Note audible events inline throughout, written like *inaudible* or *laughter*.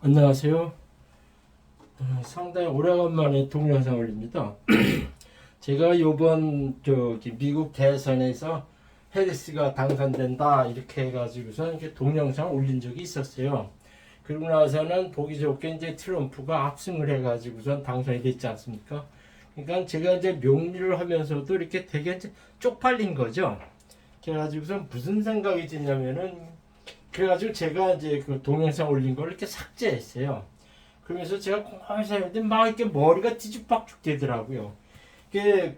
안녕하세요. 어, 상당히 오래간만에 동영상 올립니다. *clears throat* 제가 요번 저기 미국 대선에서 해리스가 당선된다 이렇게 해가지고서 이렇게 동영상 올린 적이 있었어요. 그러고 나서는 보기 좋게 이제 트럼프가 압승을 해가지고선 당선이 됐지 않습니까? 그러니까 제가 이제 명리를 하면서도 이렇게 되게 쪽팔린 거죠. 그래가지고서 무슨 생각이 드냐면은 그래가지고 제가 이제 그 동영상 올린 걸 이렇게 삭제했어요. 그러면서 제가 공항에서 했는데 막 이렇게 머리가 뒤죽박죽 되더라고요. 그,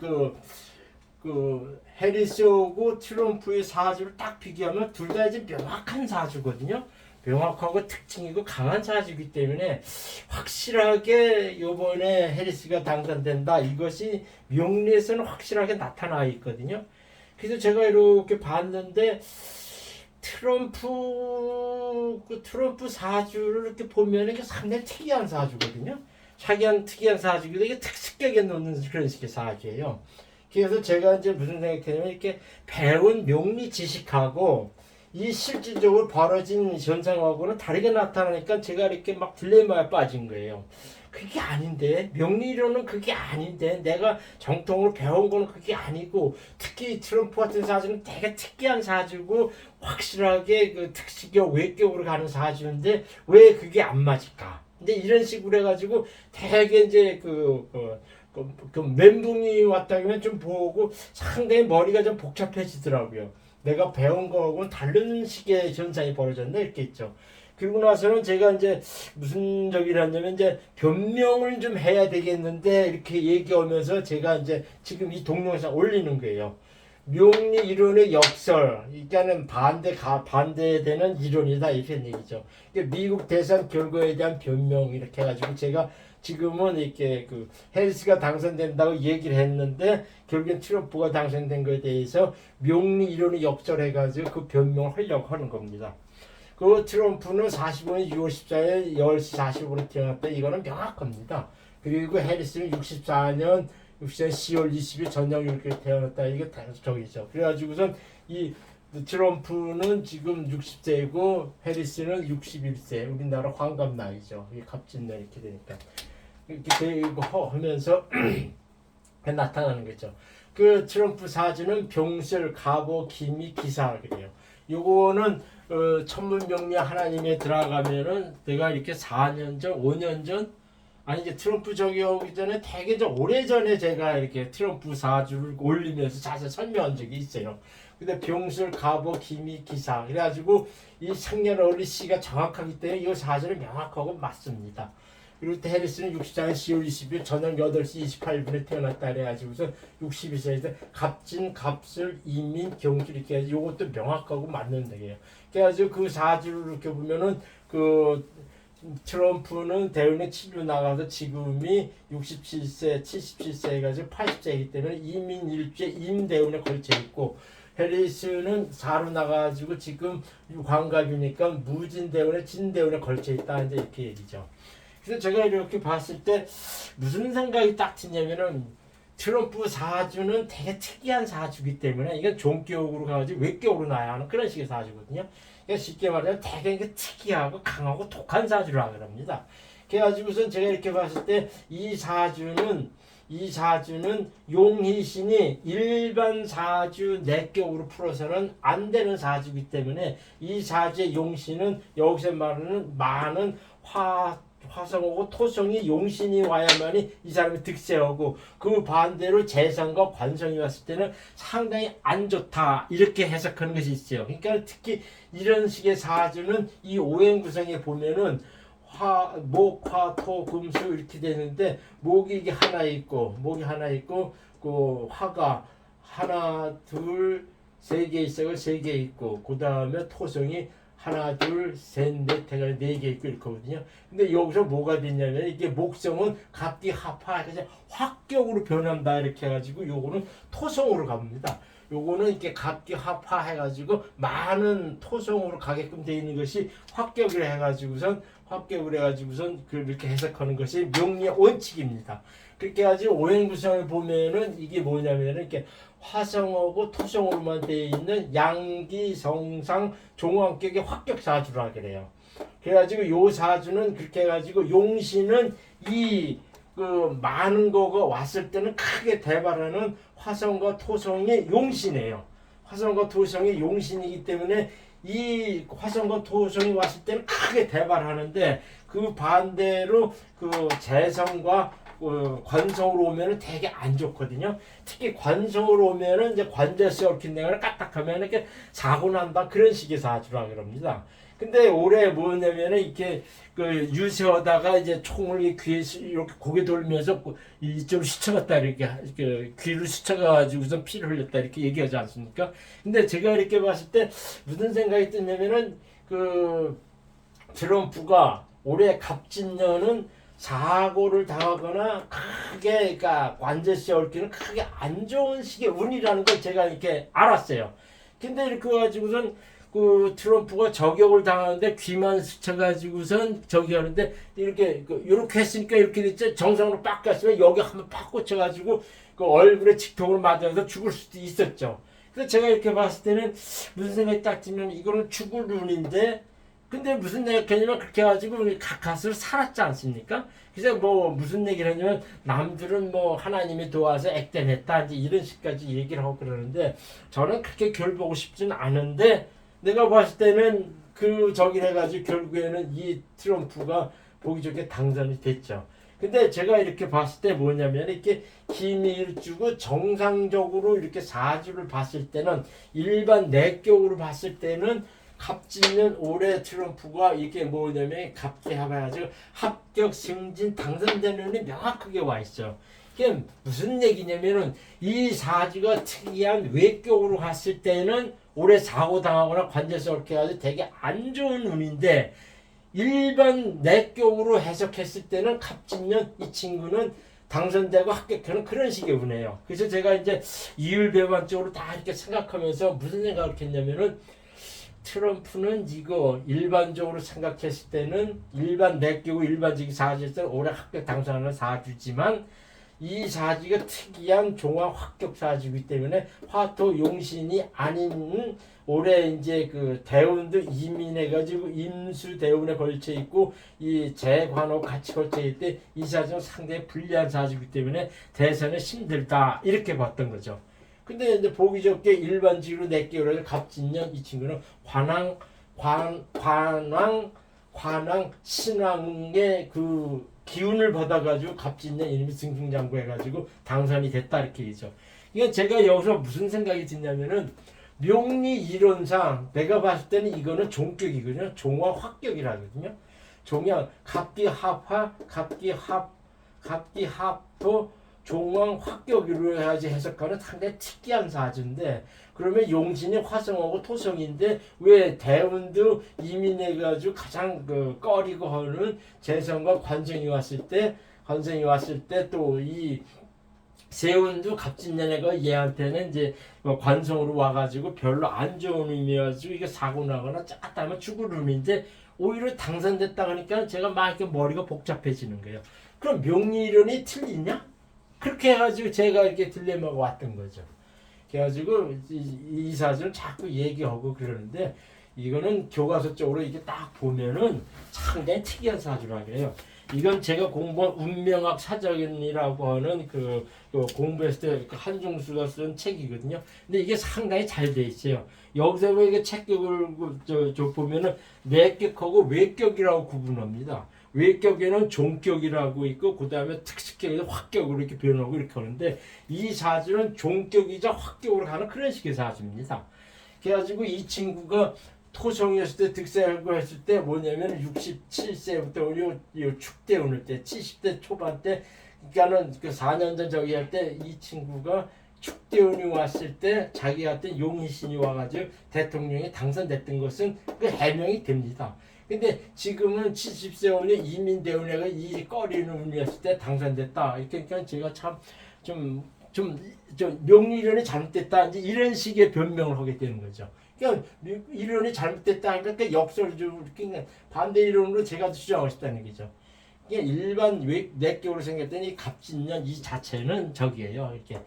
그, 해리스하고 트럼프의 사주를 딱 비교하면 둘 다 이제 명확한 사주거든요. 명확하고 특징이고 강한 사주이기 때문에 확실하게 요번에 해리스가 당선된다. 이것이 명리에서는 확실하게 나타나 있거든요. 그래서 제가 이렇게 봤는데 트럼프 그 트럼프 사주를 이렇게 보면 이게 상당히 특이한 사주거든요. 특이한 특이한 사주기도 이게 특색하게 놓는 그런 식의 사주예요. 그래서 제가 이제 무슨 생각했냐면 이렇게 배운 명리 지식하고 이 실질적으로 벌어진 현상하고는 다르게 나타나니까 제가 이렇게 막 딜레마에 빠진 거예요. 그게 아닌데 명리로는 그게 아닌데 내가 정통으로 배운 거는 그게 아니고 특히 트럼프 같은 사주는 되게 특이한 사주고 확실하게 그 특식적 외격으로 가는 사주인데 왜 그게 안 맞을까? 근데 이런 식으로 해가지고 되게 이제 그, 그, 그, 그 멘붕이 왔다 그러면 좀 보고 상당히 머리가 좀 복잡해지더라고요. 내가 배운 거하고는 다른 식의 현상이 벌어졌네 이렇게 있죠. 그리고 나서는 제가 이제 무슨 적이라냐면 이제 변명을 좀 해야 되겠는데 이렇게 얘기하면서 제가 이제 지금 이 동영상 올리는 거예요. 명리 이론의 역설, 그러니까는 반대 가 반대되는 이론이다 이런 얘기죠. 그러니까 미국 대선 결과에 대한 변명 이렇게 해가지고 제가 지금은 이렇게 그 헬스가 당선된다고 얘기를 했는데 결국엔 트럼프가 당선된 것에 대해서 명리 이론을 역설해가지고 그 변명을 하려고 하는 겁니다. 그 트럼프는 45년 6월 14일 10시 45분에 태어났다. 이거는 명확합니다. 그리고 해리스는 64년 64년 10월 20일 저녁 이렇게 태어났다. 이게 다 저기죠. 그래가지고선 이 트럼프는 지금 60세이고 해리스는 61세. 우리나라 환갑 나이죠. 이게 갑진날 이렇게 되니까 이렇게 되고 하면서 *clears throat* 나타나는 거죠. 그 트럼프 사주는 병설, 갑오, 기미, 기사 그래요. 요거는 어, 천문명리 하나님에 들어가면은 내가 이렇게 4년 전, 5년 전 아니 이제 트럼프 저기 오기 전에 되게 좀 오래 전에 제가 이렇게 트럼프 사주를 올리면서 자세히 설명한 적이 있어요. 근데 병술, 갑오, 기미, 기사 그래가지고 이 어리 씨가 정확하기 때문에 이 사주는 명확하고 맞습니다. 그리고 또 해리스는 64년 10월 20일 저녁 8시 28분에 태어났다 그래가지고서 62세에서 갑진, 갑술, 이민, 경술 이렇게 해서 이것도 명확하고 맞는 얘기예요. 그래가지고 그 사주를 이렇게 보면은 그 트럼프는 대운에 치료 나가서 지금이 67세, 77세 해가지고 80세이기 때문에 이민 일주에 임대운에 걸쳐 있고 해리스는 4로 나가가지고 지금 환갑이니까 무진대운에 진대운에 걸쳐 있다 이제 이렇게 얘기죠. 그래서 제가 이렇게 봤을 때 무슨 생각이 딱 드냐면은 트럼프 사주는 되게 특이한 사주기 때문에 이건 종교적으로 가가지고 외격으로 나야 하는 그런 식의 사주거든요. 그러니까 쉽게 말하면 되게 이게 특이하고 강하고 독한 사주라 그럽니다. 그래가지고선 제가 이렇게 봤을 때 이 사주는 이 사주는 용희신이 일반 사주 내격으로 풀어서는 안 되는 사주이기 때문에 이 사주의 용신은 여기서 말하는 많은 화 화성하고 토성이 용신이 와야만이 이 사람이 득세하고 그 반대로 재성과 관성이 왔을 때는 상당히 안 좋다 이렇게 해석하는 것이 있어요. 그러니까 특히 이런 식의 사주는 이 오행 구성에 보면은 화, 목, 화, 토, 금수 이렇게 되는데 목이 이게 하나 있고 목이 하나 있고 그 화가 하나 둘 세 개 있어요 세 개 있고 그 다음에 토성이 하나 둘 셋 넷 해가 네개 있고 이렇거든요. 근데 여기서 뭐가 됐냐면 이게 목성은 갑기 합하 그래서 확격으로 변한다 이렇게 해가지고 요거는 토성으로 갑니다. 요거는 이렇게 갑기 합하 해가지고 많은 토성으로 가게끔 돼 있는 것이 확격을 해가지고선 합격을 해가지고선 그렇게 해석하는 것이 명리의 원칙입니다. 그렇게 해가지고 오행구성을 보면은 이게 뭐냐면은 이렇게 화성하고 토성으로만 되어 있는 양기, 성상, 종합격의 합격사주라 그래요. 그래가지고 요 사주는 그렇게 해가지고 용신은 이 그 많은 거가 왔을 때는 크게 대발하는 화성과 토성이 용신이에요. 화성과 토성이 용신이기 때문에 이 화성과 토성이 왔을 때는 크게 대발하는데 그 반대로 그 재성과 어, 관성으로 오면은 되게 안 좋거든요. 특히 관성으로 오면은 이제 관제스 얽힌 데가 까딱하면 이렇게 사고 난다 그런 식의 사주라 그럽니다. 근데 올해 뭐냐면은 이렇게 그 유세하다가 이제 총을 이 귀에 스- 이렇게 고개 돌면서 이좀 스쳐갔다 이렇게 그 귀를 스쳐가지고서 피를 흘렸다 이렇게 얘기하지 않습니까? 근데 제가 이렇게 봤을 때 무슨 생각이 드냐면은 그 트럼프가 올해 갑진년은 사고를 당하거나 크게 그러니까 관제시 얽히는 크게 안 좋은 식의 운이라는 걸 제가 이렇게 알았어요. 근데 이렇게 가지고선 그 트럼프가 저격을 당하는데 귀만 스쳐가지고선 저기 하는데 이렇게 그 이렇게 했으니까 이렇게 됐죠. 정상으로 빡 갔으면 여기 한번 팍 꽂혀가지고 그 얼굴에 직통을 맞아서 죽을 수도 있었죠. 그래서 제가 이렇게 봤을 때는 무슨 생각이 딱 들면 이거는 죽을 눈인데 근데 무슨 얘기냐면 그렇게 해가지고 우리 가까스로 살았지 않습니까? 그래서 뭐 무슨 얘기를 하냐면 남들은 뭐 하나님이 도와서 액땜했다 이런 식까지 얘기를 하고 그러는데 저는 그렇게 결 보고 싶지는 않은데 내가 봤을 때는 그 저기 해가지고 결국에는 이 트럼프가 보기 좋게 당선이 됐죠. 근데 제가 이렇게 봤을 때 뭐냐면 이렇게 기밀주고 정상적으로 이렇게 사주를 봤을 때는 일반 내격으로 봤을 때는 갑진년 올해 트럼프가 이게 뭐냐면 갑기해가지고 합격 승진 당선되는 운이 명확하게 와 있어. 이게 무슨 얘기냐면은 이 사주가 특이한 외격으로 갔을 때는 올해 사고 당하거나 관제서 이렇게 해가지고 되게 안 좋은 운인데 일반 내격으로 해석했을 때는 갑진년 이 친구는 당선되고 합격하는 그런 식의 운이에요. 그래서 제가 이제 이율배반적으로 다 이렇게 생각하면서 무슨 생각을 했냐면은 트럼프는 이거 일반적으로 생각했을 때는 일반 내끼고 일반적인 사주에서 올해 합격 당선하는 사주지만 이 사주가 특이한 종합 합격 사주이기 때문에 화토 용신이 아닌 올해 이제 그 대운도 이민해가지고 임수 대운에 걸쳐 있고 이 재관호 같이 걸쳐 있을 때이 사주는 상당히 불리한 사주이기 때문에 대선에 힘들다 이렇게 봤던 거죠. 근데 이제 보기 좋게 일반적으로 해서 갑진년 이 친구는 관왕 관 관왕 관왕 신왕의 그 기운을 받아가지고 갑진년 이름이 승승장구 해가지고 당선이 됐다 이렇게 얘기죠. 이건 제가 여기서 무슨 생각이 드냐면은 명리 이론상 내가 봤을 때는 이거는 종격이거든요. 종화 확격이라거든요. 종양 갑기 합화 갑기 합 갑기 합도 종왕 확격으로 해야지 해석하는 상당히 특이한 사주인데 그러면 용신이 화성하고 토성인데 왜 대운도 이민해가지고 가장 그 꺼리고 하는 재성과 관성이 왔을 때 관성이 왔을 때 또이 세운도 갑진년에가 얘한테는 이제 뭐 관성으로 와가지고 별로 안 좋은 의미여가지고 이게 사고 나거나 짰다면 죽을 의미인데 오히려 당선됐다 그러니까 제가 막 이렇게 머리가 복잡해지는 거예요. 그럼 명리론이 틀리냐? 그렇게 해가지고 제가 이렇게 딜레마가 왔던 거죠. 그래가지고 이, 이 사주는 자꾸 얘기하고 그러는데 이거는 교과서 쪽으로 이게 딱 보면은 상당히 특이한 사주라 그래요. 이건 제가 공부한 운명학 사전이라고 하는 그, 그 공부했을 때그 한중수가 쓴 책이거든요. 근데 이게 상당히 잘 돼 있어요. 여기서 왜 이게 책격을 그 저, 저 보면은 내격하고 외격이라고 구분합니다. 외격에는 종격이라고 있고 그 다음에 특식격에서 확격으로 이렇게 표현하고 이렇게 하는데 이 사주는 종격이자 확격으로 가는 그런 식의 사주입니다. 그래가지고 이 친구가 토성이었을 때 득세하고 했을 때 뭐냐면 67세부터 요, 요 축대 오늘 때 70대 초반 때 그러니까는 그 4년 전 저기 할 때 이 친구가 축대운이 왔을 때 자기한테 용희신이 와가지고 대통령이 당선됐던 것은 그 해명이 됩니다. 근데 지금은 70세 원에 이민대운회가 이 꺼리는 운이었을 때 당선됐다. 이렇게 그러니까 제가 참 좀 좀 좀 명리론이 잘못됐다 이제 이런 식의 변명을 하게 되는 거죠. 그러니까 이론이 잘못됐다 하니까 그 역설적으로 이렇게 반대 이론으로 제가 주장하고 싶다는 거죠. 이게 일반 외 내격으로 생겼더니 갑진년 이 자체는 적이에요. 이렇게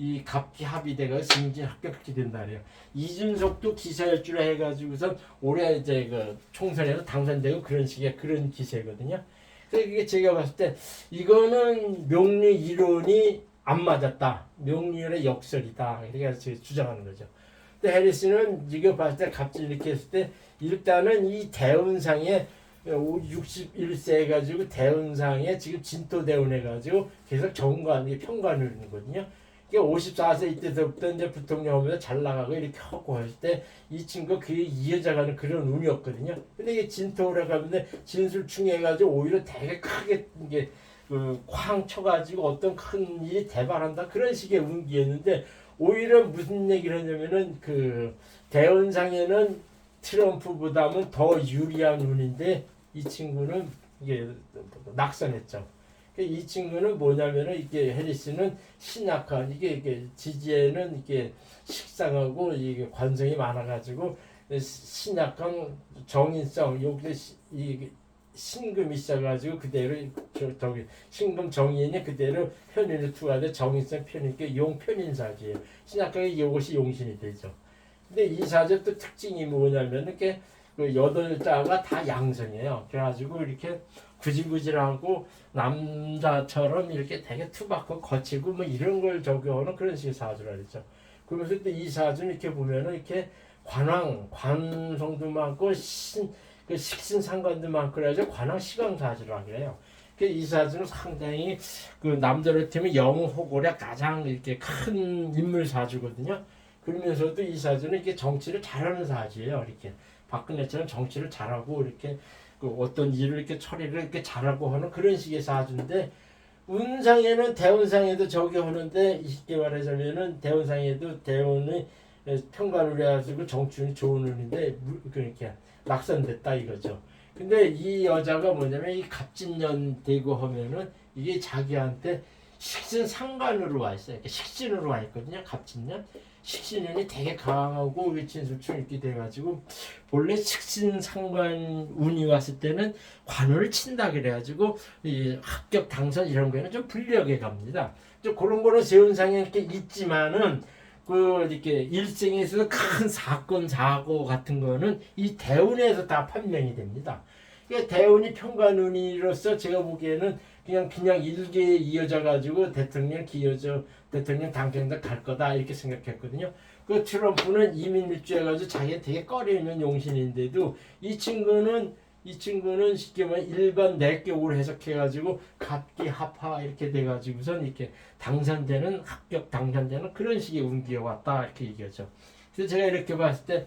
이 갑기 합의대가 승진 합격하게 된다 그래요. 이준석도 기사일주를 해가지고선 올해 이제 그 총선에서 당선되고 그런 식의 그런 기세거든요. 그래서 이게 제가 봤을 때 이거는 명리 이론이 안 맞았다. 명리론의 역설이다. 이렇게 주장하는 거죠. 근데 해리스는 이거 봤을 때 갑자기 이렇게 했을 때 일단은 이 대운상에 61세 해가지고 대운상에 지금 진토 대운 해가지고 계속 정관, 평관을 하는 거거든요. 이게 54세 이때서부터 이제 부통령 하면서 잘 나가고 이렇게 하고 할때이 친구 그게 이어져가는 그런 운이었거든요. 근데 이게 진토를 가는데 진술충해가지고 오히려 되게 크게 이게 그쾅 쳐가지고 어떤 큰 일이 대발한다 그런 식의 운기였는데 오히려 무슨 얘기를 하냐면은 그 대운상에는 트럼프보다는 더 유리한 운인데 이 친구는 이게 낙선했죠. 그이 친구는 뭐냐면은 이게 해리스는 신약한 이게 이게 지지에는 이게 식상하고 이게 관성이 많아가지고 신약한 정인성 여기 이 신금이 있어가지고 그대로 저, 저기 신금 정인이 그대로 편인을 투하돼 정인성 편인께 용 편인사지예요. 신약하게 이것이 용신이 되죠. 근데 이 사주 또 특징이 뭐냐면 이렇게 그 여덟 자가 다 양성이에요. 그래가지고 이렇게 구질구질하고 남자처럼 이렇게 되게 투박하고 거치고 뭐 이런 걸 적용하는 그런 식의 사주라 그랬죠. 그러면서 또 이 사주는 이렇게 보면은 이렇게 관왕, 관성도 많고 신, 그 식신 상관도 많고 그래서 관왕 시강 사주라 그래요. 그이 사주는 상당히 그 남자로 치면 영호고래 가장 이렇게 큰 인물 사주거든요. 그러면서도 이 사주는 이렇게 정치를 잘하는 사주예요. 이렇게 박근혜처럼 정치를 잘하고 이렇게 그 어떤 일을 이렇게 처리를 이렇게 잘하고 하는 그런 식의 사주인데 운상에는 대운상에도 저기 하는데 쉽게 말하자면은 대운상에도 대운의 평가를 해가지고 정치운이 좋은 운인데 무- 그러니까 낙선됐다 이거죠. 근데 이 여자가 뭐냐면 이 갑진년 되고 하면은 이게 자기한테 식신 상관으로 와 있어요. 이렇게 식신으로 와 있거든요. 갑진년. 식신운이 되게 강하고 위친술충 이렇게 돼가지고 본래 식신 상관 운이 왔을 때는 관우를 친다 그래가지고 이 합격 당선 이런 거에는 좀 불리하게 갑니다. 좀 그런 거는 세운상에 이렇게 있지만은 그 이렇게 일생에서 큰 사건 사고 같은 거는 이 대운에서 다 판명이 됩니다. 그러니까 대운이 평관운이로서 제가 보기에는 그냥 그냥 일개에 이어져 가지고 대통령 기여져 대통령 당선자 갈 거다 이렇게 생각했거든요. 그 트럼프는 이민 밀주해 가지고 자기가 되게 꺼려있는 용신인데도 이 친구는 이 친구는 쉽게 말해 일반 내격으로 해석해 가지고 갑기 합하 이렇게 돼 가지고선 이렇게 당선되는 합격 당선되는 그런 식의 운기가 왔다 이렇게 얘기하죠. 그래서 제가 이렇게 봤을 때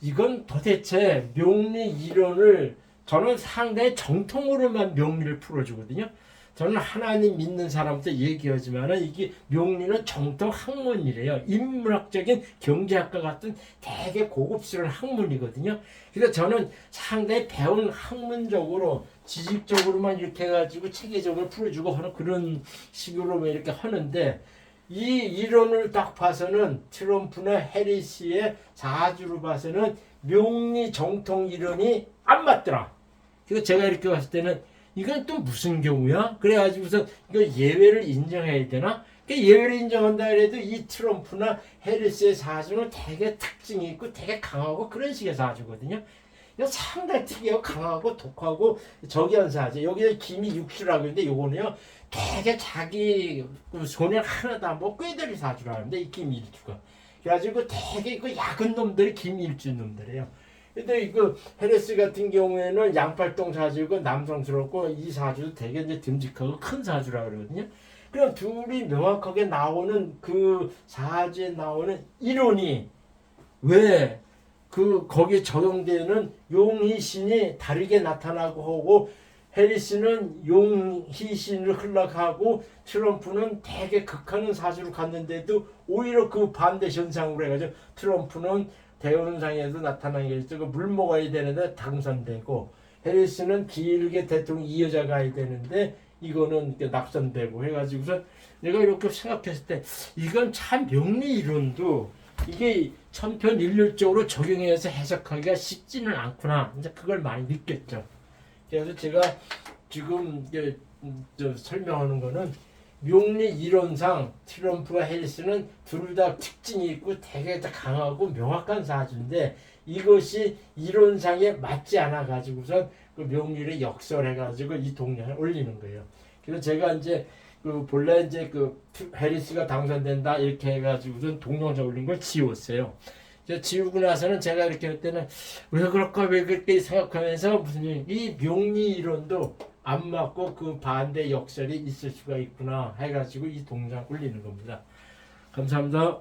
이건 도대체 명리 이론을 저는 상당히 정통으로만 명리를 풀어주거든요. 저는 하나님 믿는 사람한테 얘기하지만 이게 명리는 정통 학문이래요. 인문학적인 경제학과 같은 되게 고급스러운 학문이거든요. 그래서 저는 상당히 배운 학문적으로 지식적으로만 이렇게 해가지고 체계적으로 풀어주고 하는 그런 식으로 이렇게 하는데 이 이론을 딱 봐서는 트럼프나 해리스의 사주로 봐서는 명리 정통 이론이 안 맞더라. 그래서 제가 이렇게 봤을 때는 이건 또 무슨 경우야? 그래가지고서 이거 예외를 인정해야 되나? 그 예외를 인정한다 해도 이 트럼프나 해리스의 사주는 되게 특징이 있고 되게 강하고 그런 식의 사주거든요. 이거 상당히 특이하고 강하고 독하고 저기한 사주. 여기에 김이 육수라고 했는데 요거는요 되게 자기 그 손에 하나도 안 보고 꾀들이 사주라는데 이 김일주가. 그래가지고 되게 그 약은 놈들이 김일주 놈들이에요. 근데 이거 헤레스 같은 경우에는 양팔동 사주고 남성스럽고 이 사주도 되게 이제 듬직하고 큰 사주라 그러거든요. 그럼 둘이 명확하게 나오는 그 사주에 나오는 이론이 왜 그 거기에 적용되는 용희신이 다르게 나타나고 하고 해리스는 용희신을 흘러가고 트럼프는 되게 극하는 사주를 갔는데도 오히려 그 반대 현상으로 해가지고 트럼프는 대운상에도 나타나겠죠. 그물 먹어야 되는데 당선되고 해리스는 길게 대통령 이어져 가야 되는데 이거는 낙선되고 해가지고서 내가 이렇게 생각했을 때 이건 참 명리 이론도 이게 천편일률적으로 적용해서 해석하기가 쉽지는 않구나. 이제 그걸 많이 느꼈죠. 그래서 제가 지금 이제 음, 저 설명하는 거는 명리 이론상 트럼프와 해리스는 둘 다 특징이 있고 되게 다 강하고 명확한 사주인데 이것이 이론상에 맞지 않아 가지고선 그 명리를 역설해 가지고 이 동량을 올리는 거예요. 그래서 제가 이제 그 본래 이제 그 투- 해리스가 당선된다 이렇게 해가지고선 동영상 올린 걸 지웠어요. 지우고 나서는 제가 이렇게 할 때는 왜 그럴까 왜 그렇게 생각하면서 무슨 일- 이 명리 이론도 안 맞고 그 반대 역설이 있을 수가 있구나 해가지고 이 동영상 올리는 겁니다. 감사합니다.